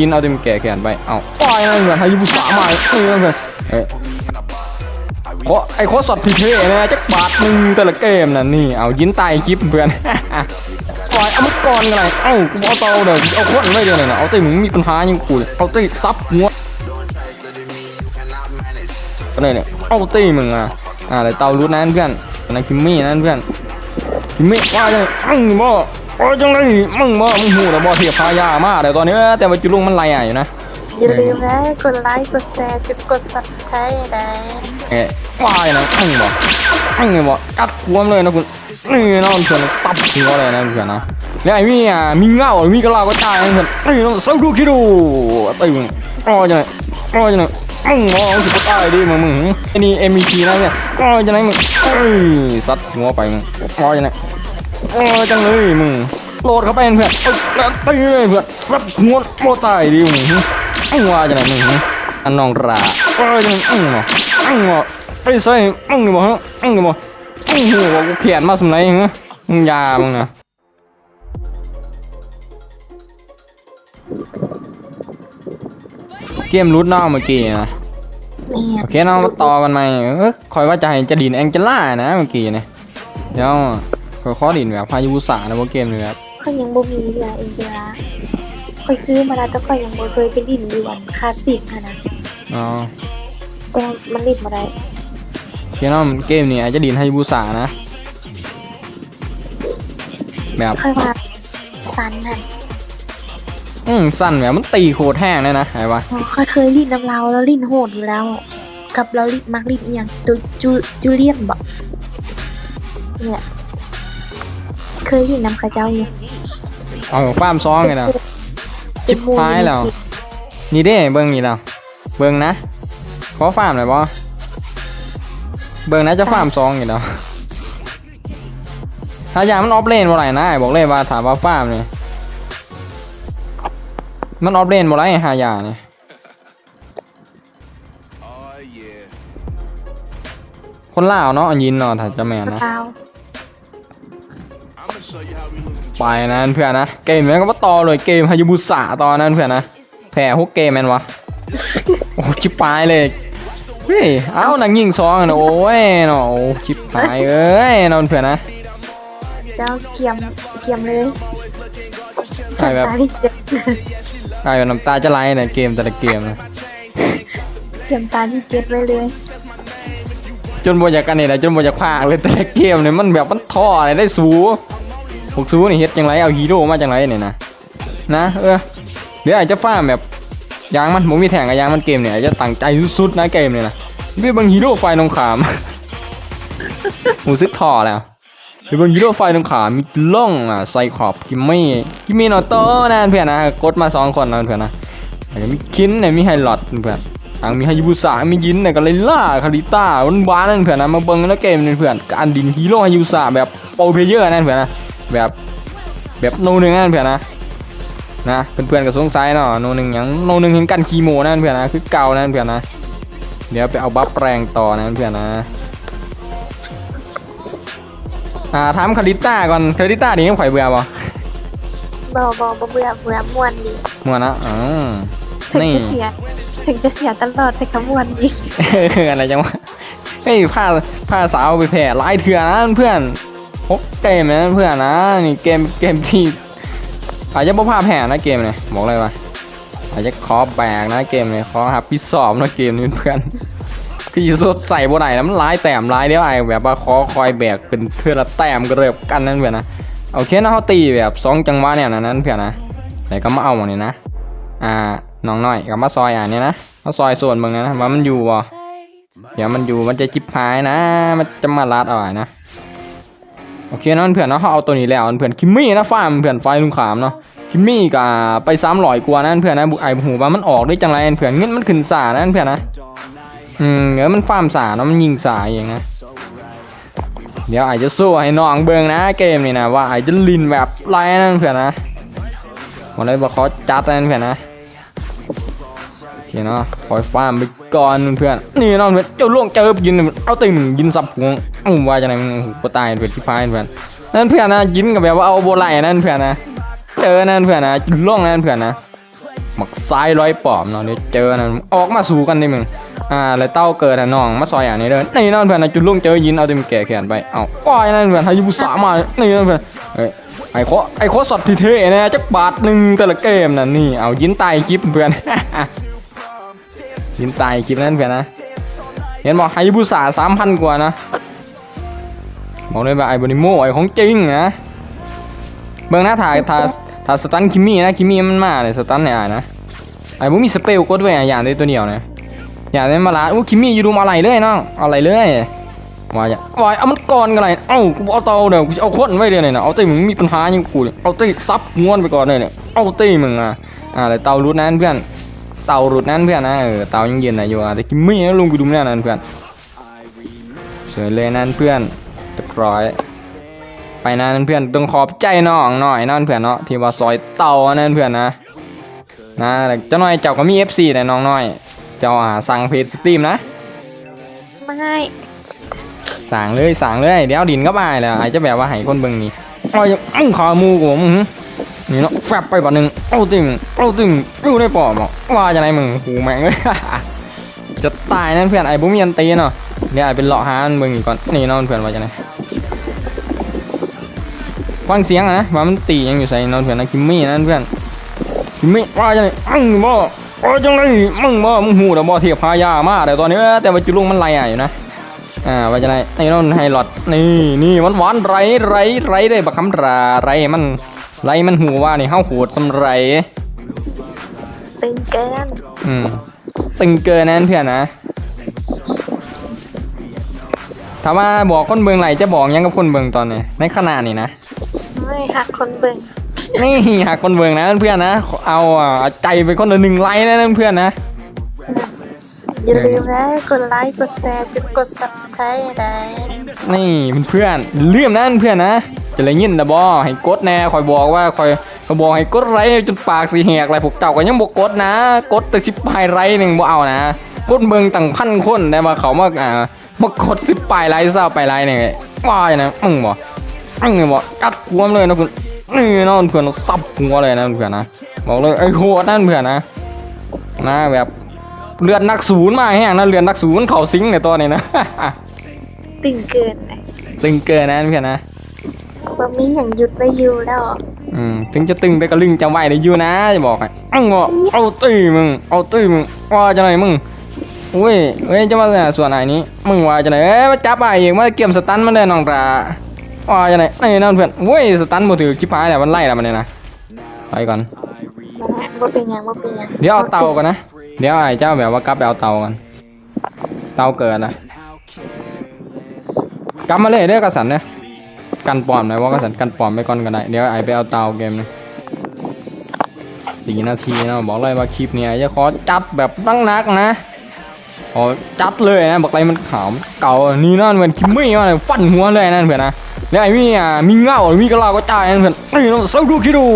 ยินเอาเต็มแก่แขนไป เอาปล่อยนั่นเพื่อนให้ยูบุษามาเออเพื่อนเอ้โคไอ้โคสดพีเทนะจักบาทหนึ่งแต่ละเกมน่ะนี่ เอายินตายคลิปเพื่อนปล่อยเอามังกรกันเลยเอ้ากูเอาเตาเดี๋ยวเอาคนไม่เดียวเลยนะเอาตีมึงมีปัญหายังกูเลยเอาตีซับหัวก็เลยเนี่ยเอาตีมึงอะอ่าแต่เตารู้นั้นเพื่อนนะคิมมี่นั่นเพื่อนคิมมี่ว่าจังอังบ่ โอ้จังเลยมึงบ่มึงหูแล้วบ่เทียบพายามาแต่ตอนนี้แต่ว่าจุลุงมันไรอะอยู่นะอย่าลืมนะกดไลค์กดแชร์จุดกด subscribe นะเอ๊ะว่าอย่างนะอังบ่อังบ่กัดหัวมันเลยนะคุณนี่น้องเพื่อนตับหัวเลยนะเพื่อนนะแล้วไอ้มี่อะมีเงาหรือมีกระลาก็ตายนะเพื่อนนี่น้องสู้ดูคิดดูตีมึงอ๋อจังเลยอ๋อจังเลยมึงมองสุดตายดิมึงมึงไอ้นี่ MVP นะเนี่ยอ๋อจังเลยมึงเอ้ยซัดหัวไปมึงอ๋อจังเล ยอ๋อจังเลยมึงโหลดเข้าไปเพื่อนเอาแล้วตีเลยเพื่อนซัดหัวโมตายดิมึงไอ้ว่าจังเลยมึงอันน้องราอ๋อจังเลยอืมอืมไอ้ใส่อืมบ่ฮะอืมบ่อืมหัวกูเขียนมาสมัยฮะมึงยามึงนะเกมรุดเนอกเมื่อกี้นะนี่โอเคเนาะมาต่อกันใหม่เอ้ยคอยว่าจะให้จะดินแองเจล่านะเมื่อกี้เนี่ยเดี๋ยว คอยขอดินแบบพายุสานะพวกเกมเลยครับเขายังบ่มีเลยเองเดียวคอยซื้อมาแล้วแต่ก็ยังบ่เคยไปดิ่นด่วนคลาสสิกอะนะอ๋อแต่มันดิ่นมาได้โอเคเนาะเกมนี้อาจจะดินให้ยุสานะ แบบค่อยว่าซันนั่นอืมสั้นแบบมันตีโคตรแห้งเลยนะไอ้วะค่อยเคยลิ่นน้ำเราแล้วลิ่นโหดอยู่แล้ว กับเราลิ่นมักลิ่นอหย่างตัวจูจูเลียนบอกเนี่ย เคยลิ่นน้ำข้าเจ้าอยู่เอาฟาร์มซองไงนะชิบหายแล้วนี่เด้เบิ้งนี่แล้วเบิ้งนะขอฟาร์มหน่อยบ่เบิ้งนะจะฟาร์มซองอยู่แล้วถ้าอย่างมันออฟเลนบ่ไรนะไอ้บอกเลยว่าถามว่าฟาร์มเนี่ยมันออฟเลนบ่ไรหายาเนี่ย Oh yeah. คนลาวเนาะอันยินเนาะถ้าจะแม่นนะ ไปนะเพื่อนนะ เกมนั้นก็มาต่อเลยเกมฮายุบุสะตอนนั้นเพื่อนนะแพ้ฮุกเกมแมนวะ โอ้ชิบปายเลยเฮ้ยเอ้านางยิงซองอะนะโอ้ยเนาะโอ้ชิบปายเอ้ยนอนเพื่อนนะเจ้าเกียมเกียมเลยใช่แบบตาที่เจ็ดกลายเป็นน้ำตาจะไหลในเกมแต่ละเกมนะเกียมตาที่เจ็ดไว้เลย จนบอยากกันนี่แหละจนบอยากพากเลยแต่ละเกมเนี่ยมันแบบมันท่ออะไรได้สู พวกสูนี่เฮ็ดจังไรเอาฮีโร่มาจังไรเนี่ยนะนะเออเดี๋ยวอาจจะฟ้าแบบยางมันผมมีแทงกับยางมันเกมเนี่ยอาจจะตั้งใจสุดๆนะเกมเนี่ยนะพี่บางฮีโร่ไฟตรงขามหูซึกท่อแล้วพี่บางฮีโร่ไฟตรงขามมีล่องอะไซคอบกิมมี่กิมมี่นอโต้นะเพื่อนนะกดมาสองคนนะเพื่อนนะแล้มีคินเนี่ยมีไฮลอดเพื่อนทางมีฮายุบุสะมียินเนี่ยก็เลยล่าคาริต้าวันวานนั่นเพื่อนนะมาเบิ่งแล้วเกมนี่เพื่อนการดินฮีโร่ฮายุบุสะแบบโปรเพเยอร์นั่นเพื่อนนะ แบบแบบโนหนึ่งนั่นเพื่อนนะนะเพื่อนๆก็สงสัยเนาะโนหนึ่งหยังโนหนึ่งเห็นกันคีโมนั่นเพื่อนนะคือเก่านั่นเพื่อนนะเดี๋ยวไปเอาบัฟแรงต่อนั่นเพื่อนนะอ่าถามคาริต้าก่อนคาริต้านี่ยังข่อยเบื่อบ่บอบอบเบื่อเบื่อมวนดีมัวนะอ๋อถึงนี่จะเสียถึงจะเสียตลอดแต่ก็มวนดีอะไรจังวะเฮ้ยผ้าผ้าสาวไปแผ่หลายเถื่อนะเพื่อนพก เกมนะเพื่อนนะนี่เกมเกมที่อาจจะบ่ผ้าแผ่นะเกมเนี่ยบอกเลยว่าอาจจะขอแบกนะเกมเนี่ยขอหับพิสอบนะเกมนี้เพื่อนคือสดใส่บ่ได้แล้วมันหลายแต้มหลายเดียวไอ้แบบว่าขอคอยแบกเป็นเทื่อละแต้มก็เรียบกันนั่นเพื่อนนะโอเคนะเขาตีแบบสองจังหวะเนี่ยนะนั้นเพื่อนนะแต่ก็มาเอาหมดนี่นะอ่าน้องน้อยกับมาซอยอ่านเนี่ยนะมาซอยส่วนเบิ่งนะว่ามันอยู่บ่เดี๋ยวมันอยู่มันจะจิบหายนะ มันจะมาลัดเอาไว้นะ โอเคนะเพื่อนเนาะเขาเอาตัวนี้แล้วเพื่อนคิมมี่นะฟาร์มเพื่อนไฟลุงขามเนาะคิมมี่กับไปซ้ำลอยกว่านั่นเพื่อนนะบุไอหูว่ามันออกได้จังไรเพื่อนเงินมันขึ้นสานั่นเพื่อนนะอืมเดี๋ยวมันฟาร์มสาเนาะมันยิงสาอย่างนะเดี๋ยวไอจะสู้ให้น้องเบิงนะเกมนี่นะว่าไอจะลินแบบไรนั่นเพื่อนนะวันนี้บอกเขาจัดนั่นเพื่อนนะ เคเนาะคอยฟาร์มไปก่อนเพื่อนนี่น้องเพื่อนเจ้าล่วงเจอยินเอาติ่มยินสับหัวอุ้มว่าจะไหนมึงหูตายเพื่อนที่พายเพื่อนนั่นเพื่อนนะยินกับแบบว่าเอาโบไลนั่นเพื่อนนะเจอนั่นเพื่อนนะจุดล่วงนั่นเพื่อนนะหมักซ้ายร้อยปอมเนาะเดี๋ยวเจอนะออกมาสู่กันดิมึงอ่าแล้วเต้าเกิดนะน้องมาซอยอย่างนี้เดินนี่นั่นเพื่อนนะจุดลุงเจอยินเอาต็มแก่แขนไปเอาก้อยนั่นเพื่อนฮายุบุสามานี่นั่นเพื่อนเอ้ยไอ้โคไอ้โคสดที่เท่นะจักบาทหนึ่งแต่ละเกมน่ะนี่เอายินตายคลิปเพื่อน ยินตายคลิปนั้นเพื่อนนะเห็นบอกไฮบุสาสามพันกว่านะบอกเลยว่าไอ้บนิโมไอ้ของจริงนะเบิ่งหน้าถ่ายถ่ายถ่ายสตันคิมมี่นะคิมมี่มันมาเลยสตันเนี่ยนะไอ้บุมีสเปลกดด้วยอย่างได้ตัวเดียวนะอย่างได้มาละอู้คิมมี่อยู่ดูมอะไรเลยน้องเอาอะไรเลยวายาวายเอามันก่อนกันเลยเอ้ากูเอาเตาเดี๋ยวกูเอาคนไว้เดี๋ยวนี้นะเอาตีมึงมีปัญหาอยังกูเลยเอาตีซับงวนไปก่อนเลยเนี่ยเอาตีมึงอะอ่าแต่เตารุดนั้นเพื่อน เตารุดนั้นเพื่อนนะเออเตายังเย็นนะอยู่อะแต่คิมมี่นะลงไปดูเนี่ยนั่นเพื่อนสวยเลยนั่นเพื่อนเรียบร้อย ไปนั่นเพื่อนต้องขอบใจน้องหน่อยนั่นเพื่อนเนาะที่ว่าซอยเต่านั่นเพื่อนนะนะแต่เจ้าหน่อยเจ้าก็มี FC แต่น้องน้อย เจ้าอ่าสั่งเพจสตรีมนะไม่สั่งเลยสั่งเลยเดี๋ยวดินก็มาแล้วอาจจะแบบว่าให้คนเบิ่งนี่เอาอย่าอื้อขอมูกูมึงหึ นี่เนาะแฟบไปบ่หนึงเอาติ่งเอาติ่งอยู่ในปอมอะว่าจะไหนมึงหูแม่งเลยจะตายนั่นเพื่อนไอ้บุมีอันตีเนาะเดี๋ยวไอ้เป็นเลาะหานเบิ่งอีกก่อนนี่เนาะเพื่อนว่าจะไหนฟังเสียงนะว่ามันตียังอยู่ใส่นอนเพื่อนนะคิมมี่นั่นเพื่อนคิมมี่ว่าจังไงมึงบ่ว่าจังไงมึงบ่มึงหูแต่บ่เทียบพายามาแต่ตอนนี้แต่ว่าจุลุงมันไล่อะอยู่นะอ่าว่าจังไงไอ้นอนไฮลอดนี่นี่มันหวานไรไรไรได้บักคำราไรมัน ไรมันหูว่านี่เฮาโหดสำไรตึงเกินอืมตึงเกินนั่นเพื่อนนะถ้าว่าบอกคนเบิงไหลจะบอกยังกับคนเบิงตอนนี้ในขณะนี้นะไม่หักคนเบิ่งนี่หากคนเมืองนะเพื่อนๆนะเอาอะเอาใจไปคนละหนึ่งไลค์นะเพื่อนๆนะอย่าลืมนะกดไลค์กดแชร์จุดกด subscribe นะนี่เพื่อนๆเลื่อมนะเพื่อนๆนะ จะเลยยินนะบอให้กดแน่คอยบอกว่าคอยเขาบอกให้กดไลค์จนปากสีแหกอะไรพวกเจ้าก็ยังบอกกดนะ กดแต่สิบปลายไลค์หนึ่งบ่เอานะคนเมืองตั้งพันคนแต่มาเขามาอ่ามากดสิบปลายไลค์เศร้าปลายไลค์เนี่ยว่าอย่างนะมึงบอกมึงบอกกัดหัวมันเลยนะคุณนี่นอนเพื่อนซับหัวเลยนะเพื่อนนะบอกเลยไอ้โหดนั่นเพื่อนนะนะแบบเลือดนักศูนย์มาแห้งนะเลือดนักศูนย์เขาซิงในตัวนี้นะตึงเกินนะตึงเกินนะเพื่อนนะ ว่ามีอย่างหยุดไม่อยู่แล้วอืมถึงจะตึงแต่ก็ลึงจำไว้ได้อยู่นะจะบอกให้อังบอกเอาตีมึงเอาตีมึงว่าจะไหนมึงอุ้ยเอ้ยจะมาส่วนไหนนี้มึงว่าจะไหนเอ้ยมาจับไปอีกมาเกี่ยมสตันมาเลยน้องตาว่าจะไหนนี่นั่นเพื่อนอุ้ยสตันมือถือคิปพายแหละมันไล่แล้วมันเนี่ยนะไปก่อนนะฮะว่าเป็นหยังว่าเป็นหยังเดี๋ยวเอาเตากันนะเดี๋ยวไอ้เจ้าแบบว่ากลับไปเอาเตากันเตาเกิดนะกลับมาเลยเด้อกระสันเนี่ย กันปลอมหน่อยว่ากระสันกันปลอมไปก่อนก็ได้เดี๋ยวไอไปเอาเตาเกมนะสี่นาทีนะบอกเลยว่าคลิปเนี้ยจะขอจัดแบบตั้งนักนะขอจัดเลยนะบอกอะไรมันขาวเก่านี่นั่นเหมือนคิมมี่มาเลยฟันหัวเลยนั่นเพื่อนนะแล้วไอ้มี่อะมีเงามีกระลาก็จ่ายนั่นเพื่อนนี่น้องสู้ดูคิดดู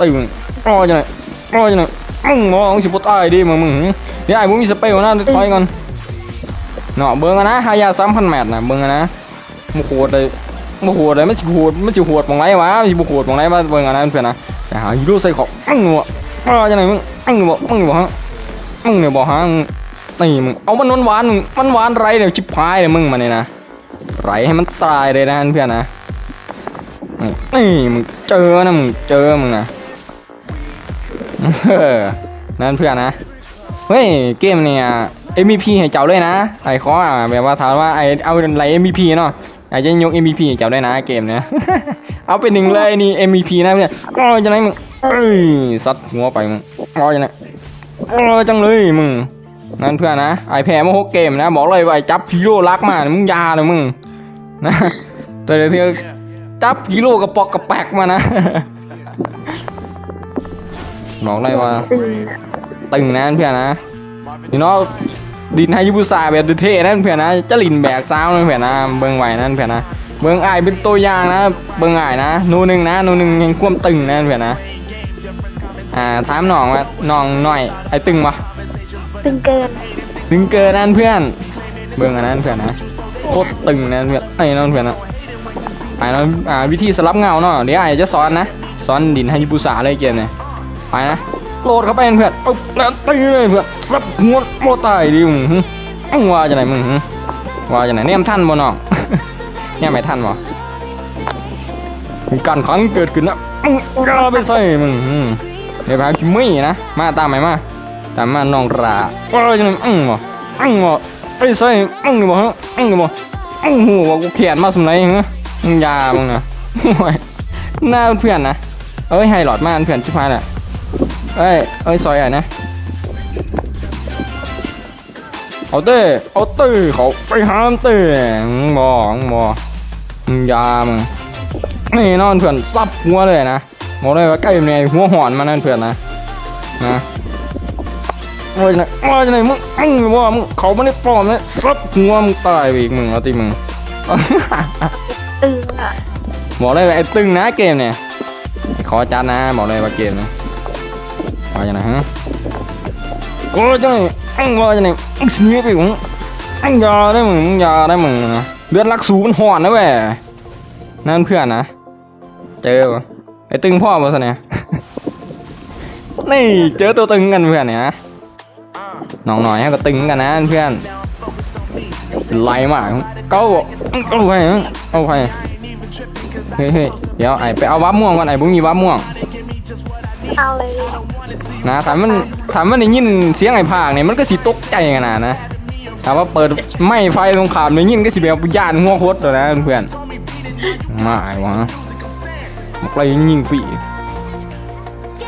ตึงรอจังเลยรอจังเลยมึงมองสิบตายดิมึงมึงเดี๋ยวไอ้บุมีสเปรย์นะถอยก่อนเนาะเบิ้งนะหายาสามพันแมตนะเบิ้งนะมุโหดเลย มุโหดเลยไม่สิโหดไม่สิโหดมองไรวะไม่สิบุโหดมองไรมาเบิ้งอะนะเพื่อนนะแต่หาฮีโร่ใส่ของมึงวะรอจังเลยมึงมึงบอกมึงบอกฮะมึงเนี่ยบอกฮะนี่มึงเอามันหวานๆมึงมันหวานไรเดี๋ยวชิบหายเลยมึงมาเนี่ยนะไรให้มันตายเลยนะเพื่อนนะนี่มึงเจอนะมึงเจอมึงนะเออนั่นเพื่อนนะเฮ้ยเกมเนี่ย MVP ให้เจ้าเลยนะไอ้ขออะแบบว่าถามว่าไอ้เอาอะไร MVP เนาะ ไอ้จะยก MVP ให้เจ้าได้นะเกมเนี้ย เอาเป็นหนึ่งเลยนี่ MVP นะเพื่อนอ๋อจังไรมึงเอ้ยซัดหัวไปมึงอ๋อจังไรอ๋อจังเลยมึงนั่นเพื่อนนะไอแพ้มาหกเกมนะ บอกเลยว่าไอ้จับฮีโร่รักมามึงยาเลยมึงนะแต่เดี๋ยวเธอจับฮีโร่กระปอกกระแปกมานะบอกเลยว่าตึงอะตึงนะเพื่อนนะนี่เนาะ ดินให้ยูบุซาแบบเท่ๆนั่นเพื่อนนะจะลินแบกซ้าวนั่นเพื่อนนะเบิ่งไหวนั่นเพื่อนนะเบิ่งอายเป็นตัวอย่างนะเบิ่งอายนะหนูหนึ่งนะหนูหนึ่งยังความตึงนั่นเพื่อนนะอ่าถามน้องว่าน้องหน่อยไอ้ตึงปะตึงเกินตึงเกินนั่นเพื่อน เบิ่งอันนั้นเพื่อนนะโคตรตึงนั่นเพื่อนไอ้นั่นเพื่อนนะไอ้นั่นอ่าวิธีสลับเงาเนาะเดี๋ยวไอ้จะสอนนะสอนดินให้ยูบุซาเลยเกมเนี่ยไปนะ โหลดเข้าไปเพื่อนปึ๊บแล้วตีเลยเพื่อนซับหัวโมตายดิมึงว่าจะไหนมึงว่าจะไหนเนี่ยท่านบ่น้องเนี่ยไม่ท่านบ่มีการขังเกิดขึ้นนะมึงกล้าไปใส่มึงเดี๋ยวพาจิมมี่นะมาตามไหมมาตามมาน้องราว่าจะไหนมึงบ่มึงบ่ไปใส่มึงบ่ฮะมึงบ่มึงหัวกูเขียนมาสมัยฮะยามึงนะหน้าเพื่อนนะเอ้ยให้หลอดมาเพื่อนชิบหายแหละ เอ้ยเอ้ยซอยอะนะเอาเต้เอาเต้เขาไปหามเต้มึงบอมึงบอมึงอยามึงนี่นอนเพื่อนซับหัวเลยนะบอกเลยว่าใกล้เนี่ยหัวหอนมานั่นเพื่อนนะนะว่าจะไหนว่าจะไหนมึงมึงว่ามึงเขาไม่ได้ปลอมนะซับหัวมึงตายไปอีกมึงเอาตีมึงตึงอะบอกเลยว่าไอ้ตึงนะเกมเนี่ยไอ้ขอจัดนะบอกเลยว่าเกมนะ ว่าจะไหนฮะโอ้ยจังอังว่าจะไหนอังเสียไปมึงอังยาได้มึงยาได้มึงนะเลือดลักสูมันหอนนะเว้ยนั่นเพื่อนนะเจอปะไอ้ตึงพ่อมาซะเนี่ยนี่เจอตัวตึงกันเพื่อนเนี่ยนะน้องหน่อยให้ก็ตึงกันนะเพื่อนเป็นไรมากเก้าเอาไปเอาไปเฮ้ยเฮ้ยเดี๋ยวไอไปเอาวับม่วงก่อนไอบุ้มีวับม่วงเอาเลย นะถามมันถามมันได้ยินเสียงไอ้ภาคเนี่ยมันก็สิตกใจขนาดนะถามว่าเปิดไม่ไฟตรงขามได้ยินก็สิแบบย่านหัวโคตรเลยนะเพื่อนมาไอ้วะบอกอะไรยิงฟี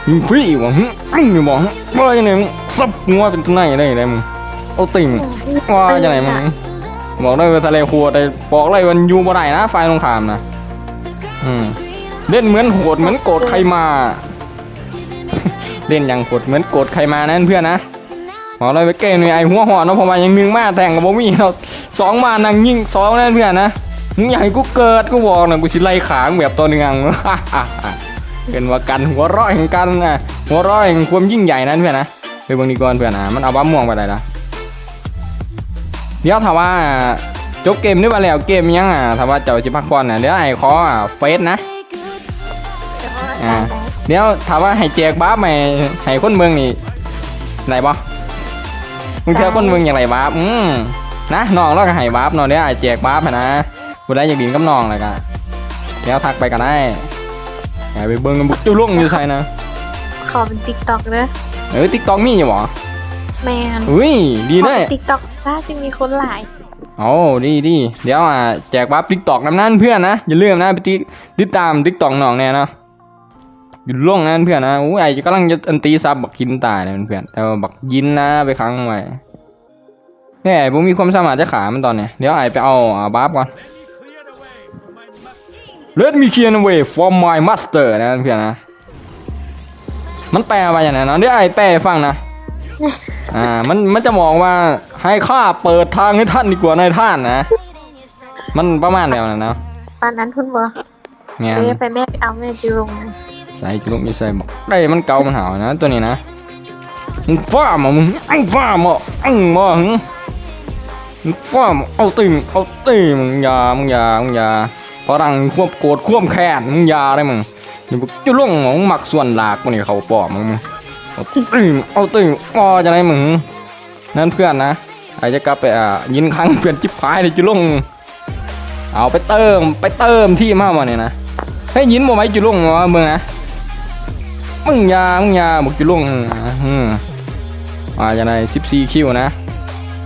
ยิงฟีวะหึไอ้เนี่ยบอกว่าจังไหนมึงซับงัวเป็นตัวไหนได้เลยมึงเอาติ่งว่าจังไหนมึงบอกได้ว่าทะเลครัวแต่บอกเลยมันอยู่บ่ได้นะ ไฟตรงขามนะอืมเล่นเหมือนโหดเหมือนโกรธใครมา เล่นอย่างโหดเหมือนโกรธใครมานั่นเพื่อนนะบอเลยไปเกมนี่ไอหัวหอนเนาะพอมายังนึ่งมาแต่งกับบ่มีเราสองมานังยิงสองนั่นเพื่อนนะมึงอยากให้กูเกิดกูบอกนะกูสิไล่ขางแบบตัวหนึงเป็นว่ากันหัวร้อยแห่งกันนะหัวร้อยแห่งความยิ่งใหญ่นั่นเพื่อนนะไปเบิ่งดีก่อนเพื่อนนะมันเอาบ้าม่วงไปไหนละเดี๋ยวถามว่าจบเกมนี้มาแล้วเกมยังอะถามว่าเจ้าจิพักผ่อนน่ะเดี๋ยวไอ้ขอเฟสนะอ่า เดี๋ยวถามว่าให้แจกบ้าร์ปไหมให้คนเมืองนี่ไหนบ่มึงเชื่อคนเมืองอย่างไรบ้าร์ปอืมนะน้องแล้วก็ให้บ้าร์ปเนาะเดี๋ยวไอ้แจกบ้าร์ปให้นะกูได้อยากดินกับน้องเลยกันเดี๋ยวทักไปกันได้อย่าไปเบิ่งกันบุกจุลุ่งอยู่ใช่นะขอเป็นติ๊กต็อกเนอะเออติ๊กต็อกมีอยู่บ่แมนอุ้ยดีเลยติ๊กต็อกถ้าจะมีคนหลายโอ้ดีดีเดี๋ยวอะแจกบัฟติ๊กตอกน้ำนั่นเพื่อนนะอย่าลืมนะไปติดติดตามติ๊กตอกน้องแน่เนาะ อยู่ล่วงนั่นเพื่อนนะอู้ไอ้กำลังจะอันตีซับบักคินตายนะเพื่อนแต่ว่าบักยินนะไปค้างไว้เนี่ยไอ้ผมมีความสามารถจะขามันตอนเนี้ยเดี๋ยวไอ้ไปเอาอ่าบัฟก่อน Let me clear the way for my master นะเพื่อนนะ มันแปลว่าอย่างไรเนาะเดี๋ยวไอ้แปลให้ฟังนะอ่ามันมันจะบอกว่าให้ข้าเปิดทางให้ท่านดีกว่านายท่านนะ มันประมาณแบบนั้นเนาะตอนนั้นคุณบอกงานเรียกไปแม่ไปเอาแม่จิรง ใส่จุกมีใส่บอกได้มันเกามันหาวนะตัวนี้นะมึงฟ้ามามึงไอ้ฟ้ามาไอ้มาหึมึงฟ้ามาเอาตึงเอาตีมึงยามึงยามึงยาพอรังควบโกรธควบแค้นมึงยาได้มึงนี่บุกจุล่วงของหมักส่วนหลากมันนี่เขาปอบมึงเอาตีมเอาตีพอจะได้มึงนั่นเพื่อนนะไอ้จะกลับไปอะยินครั้งเพื่อนจิบพายเลยจุล่วงเอาไปเติมไปเติมที่มากมาเนี่ยนะให้ยินบ่ไหมจุลุงวะเมืองนะ มึงอยามึงอยาบอกจุลุงอืมอ่าจะได้14คิวนะ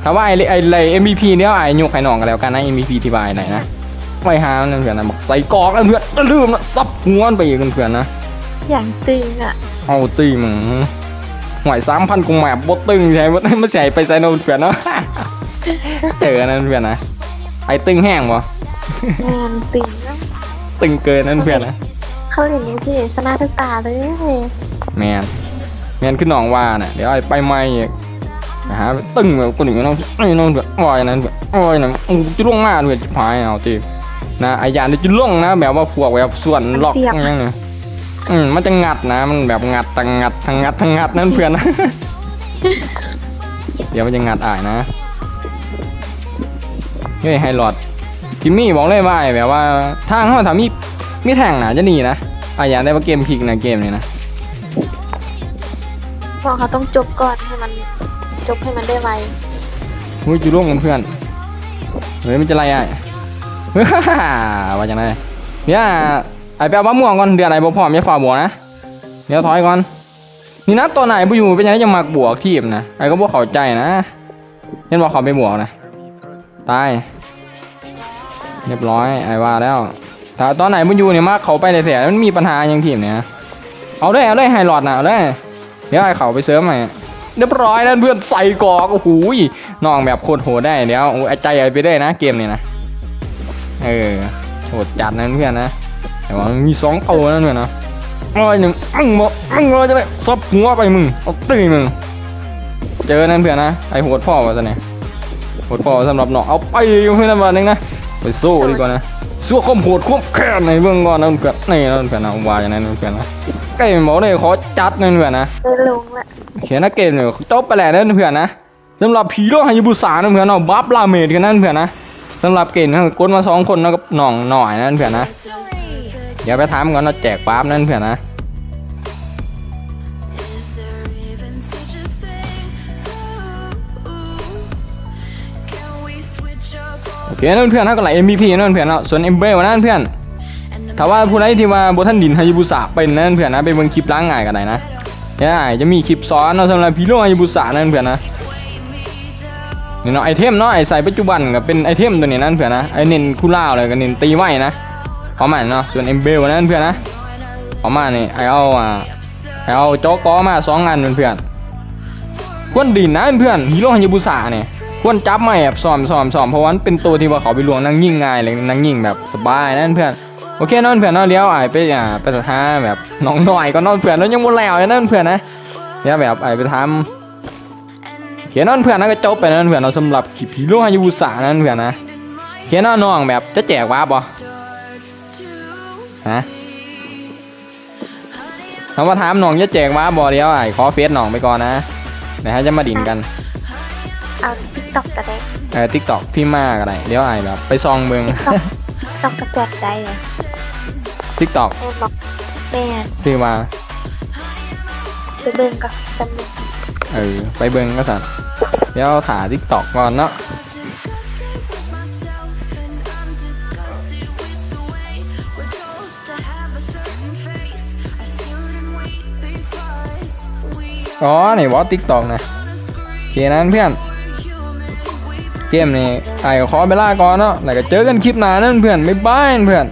ถ้าว่าไอ้ไอ้ไร MVP เนี้ยไอ้ยกไข่หนองกันแล้วกันนะ MVP ที่บายไหนนะไม่หานั่นเพื่อนนะบอกใส่กอกแล้วเพื่อนอย่าลืมนะซับงวนไปอีกเพื่อนนะอย่างตึงอะเอาตีมึงหวยสามพันกูแมบบ่ตึงใช่ไหมไม่ใช่ไปใส่โนนเพื่อนเนาะเจอนั่นเพื่อนนะไอ้ตึงแห้งวะแมนตึงนะตึงเกินนั่นเพื่อนนะ เขาเรียนยังสิชนะทุกตาเลยแมนแมนขึ้นหนองว่าน่ะเดี๋ยวไอ้ไปไม่อีกไปหาตึ้งแบบคนอื่นน้องไอ้น้องแบบอ้อยนั่นแบบอ้อยนั่นอู้จะล่วงมากเลยจะพายเอาทีนะไอ้ยานี่จะล่วงนะแบบว่าพวกแบบส่วนล็อกอย่างเงี้ยอืมมันจะงัดนะมันแบบงัดทั้งงัดทั้งงัดทั้งงัดนั่นเพื่อนนะเดี๋ยวมันจะงัดอ่ายนะเฮ้ยไฮหลอดทิมมี่บอกเลยว่าไอ้แบบว่าทางเขาถามี มีมีแทงนะจะหนีนะไอ้ยานได้ว่าเกมพลิกนะเกมนี้นะราะเขาต้องจบก่อนให้มันจบให้มันได้ไวหุ้ยจูร่วงกันเพื่อนเฮ้ยมันจะไรอะเฮ้ยว่าจังไงเนี่ยไอไปเอามะม่วงก่อนเดือนไหนบ่พร้อมอย่าฝ่าบวกนะเดี๋ยวถอยก่อนนี่นะตัวไหนบ่อยู่เป็นยังไงยังมักบวกทีมนะไอก็บ่เข้าใจนะเห็นว่าเขาไปบวกนะตายเรียบร้อยไอว่าแล้ว แต่ตอนไหนบ่อยู่เนี่ยมักเขาไปเลยเสียมันมีปัญหาอย่างทีมเนี่ยเอาได้เอาได้ไฮหลอดนะเอาได้เดี๋ยวไอเขาไปเสริมใหม่เรียบร้อยแล้วเพื่อนใส่กอกโอ้โหน้องแบบโคตรโหดได้เดี๋ยวโอ้ยไอใจไอไปได้นะเกมเนี้นะเออโหดจัดนะเพื่อนนะแต่ว่ามีสองตัวนั่นเพื่อนนะร้อยหนึ่งมึงบอกมึงเลยจะไปซับหัวไปมึงเอาตีมึงเจอนั่นเพื่อนนะไอโหดพ่อวะตอนนี้โหดพ่อสำหรับหนองเอาไปเพื่อนมาหนึ่งนะไปสู้ดีกว่านะ สู้ความโหดความแค้นในเบื้องก่อนนั่นเพื่อนนี่นั่นเพื่อนนะว่าอย่างนั้นเพื่อนนะเกมบอกเลยขอจัดนั่นเพื่อนนะได้ลงละเขียนนะเกมเนี่ยจบไปแล้วนั่นเพื่อนนะสำหรับผีโรคฮายิบุสานั่นเพื่อนเนาะบัฟลาเมดกันนั่นเพื่อนนะสำหรับเกมนะกดมาสองคนแล้วก็หน่องหน่อยนั่นเพื่อนนะเดี๋ยวไปถามก่อนเราแจกบัฟนั่นเพื่อนนะ เคนั่นเพื่อนนะก็ไหล MVP นั่นเพื่อนเนาะส่วน m อ b นั่นเพื่อนถ้าว่าผู้ใดที่ว่าบท่านดินฮายิบุสะเป็นนั่นเพื่อนนะไปเบิ่งคลิปล้างง่ายกันได้นะเนี่ยจะมีคลิปสอนเนาะสำหรับผีโรฮายิบุสะนั่นเพื่อนนะ weigh me down? นี่เนาะไอเทมเนาะไอใส่ปัจจุบันก็เป็นไอเทมตัวนี้นั่นเพื่อนนะไอเน้นคู่ล่าเลยก็เน้นตีไหวนะประมาณเนาะส่วน m อ b นั่นเพื่อนนะประมาณนี้ไอเอาอ่าไอเอาโจ๊กกอมาสองอันเพื่อนๆควรดินนะเพื่อนฮีโร่ฮันยบุสะเนี่ย ควรจับไม่แบบซ้อมซ้อมซ้อมเพราะว่ามันเป็นตัวที่ว่าเขาไปลวงนั่งยิ่งง่ายเลยนั่งยิ่งแบบสบายนั่นเพื่อนโอเคนอนเพื่อนนอนเลี้ยวไอไปอ่าไปสถาแบบน้องหน่อยก็นอนเพื่อนแล้วยังบ่แล้วนั่นเพื่อนนะเดี๋ยแบบไอไปทำเขียนนอนเพื่อนนะก็จบไปนั่นเพื่อนเราสำหรับขีผีลูกฮายุบุสานั่นเพื่อนนะเขียนนอนน้องแบบจะแจกวาบบ่ฮะเขามาถามน้องจะแจกวาบบ่เดียวไอ้ขอเฟซน้องไปก่อนนะเดี๋ยวให้จะมาดินกัน ติ๊กต็อกก็ได้เออทิกตอกพี่มากอะไรเดี๋ยวไอ้แบบ ไปซองเบิงต็อกกระจกได้เลยทิกตอกแม่บอกแม่ซื้อมาไปเบิ่งกับสนุกเออไปเบิงก็สั่นเดี๋ยวถ่าทิกตอกก่อนเนาะ Disgusted with myself and I'm disgusted with the way we're told to have a certain face. I stood and wait because we อ๋อนี่วอทิกตอกนะ on a โอ screen เคนั้นเพื่อน human. We เกมนี้ไอ้ก็ขอไปลาก่อนเนาะแล้วก็เจอกันคลิปหน้านั่นเพื่อนบ๊ายบายเพื่อน